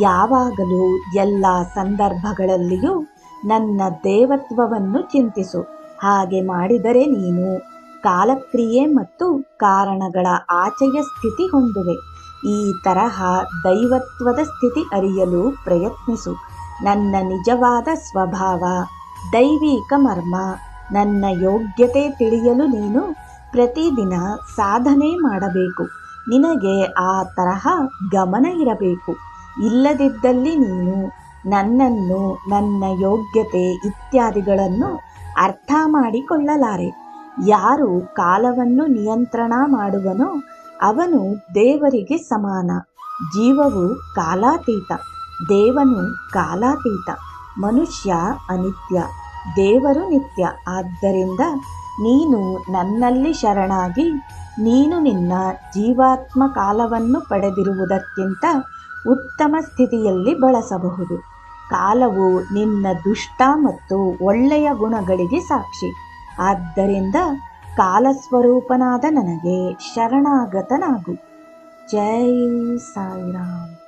ಯಾವಾಗಲೂ ಎಲ್ಲ ಸಂದರ್ಭಗಳಲ್ಲಿಯೂ ನನ್ನ ದೇವತ್ವವನ್ನು ಚಿಂತಿಸು. ಹಾಗೆ ಮಾಡಿದರೆ ನೀನು ಕಾಲಕ್ರಿಯೆ ಮತ್ತು ಕಾರಣಗಳ ಆಚೆಯ ಸ್ಥಿತಿ ಹೊಂದುವೆ. ಈ ತರಹ ದೈವತ್ವದ ಸ್ಥಿತಿ ಅರಿಯಲು ಪ್ರಯತ್ನಿಸು. ನನ್ನ ನಿಜವಾದ ಸ್ವಭಾವ, ದೈವಿಕ ಮರ್ಮ, ನನ್ನ ಯೋಗ್ಯತೆ ತಿಳಿಯಲು ನೀನು ಪ್ರತಿದಿನ ಸಾಧನೆ ಮಾಡಬೇಕು. ನಿನಗೆ ಆ ತರಹ ಗಮನ ಇರಬೇಕು. ಇಲ್ಲದಿದ್ದಲ್ಲಿ ನೀನು ನನ್ನನ್ನು, ನನ್ನ ಯೋಗ್ಯತೆ ಇತ್ಯಾದಿಗಳನ್ನು ಅರ್ಥ ಮಾಡಿಕೊಳ್ಳಲಾರೆ. ಯಾರು ಕಾಲವನ್ನು ನಿಯಂತ್ರಣ ಮಾಡುವನೋ ಅವನು ದೇವರಿಗೆ ಸಮಾನ. ಜೀವವು ಕಾಲಾತೀತ, ದೇವನು ಕಾಲಾತೀತ, ಮನುಷ್ಯ ಅನಿತ್ಯ, ದೇವರು ನಿತ್ಯ. ಆದ್ದರಿಂದ ನೀನು ನನ್ನಲ್ಲಿ ಶರಣಾಗಿ, ನೀನು ನಿನ್ನ ಜೀವಾತ್ಮ ಕಾಲವನ್ನು ಪಡೆದಿರುವುದಕ್ಕಿಂತ ಉತ್ತಮ ಸ್ಥಿತಿಯಲ್ಲಿ ಬಳಸಬಹುದು. ಕಾಲವು ನಿನ್ನ ದುಷ್ಟ ಮತ್ತು ಒಳ್ಳೆಯ ಗುಣಗಳಿಗೆ ಸಾಕ್ಷಿ. ಆದ್ದರಿಂದ ಕಾಲಸ್ವರೂಪನಾದ ನನಗೆ ಶರಣಾಗತನಾಗು. ಜೈ ಸಾಯಿರಾಮ್.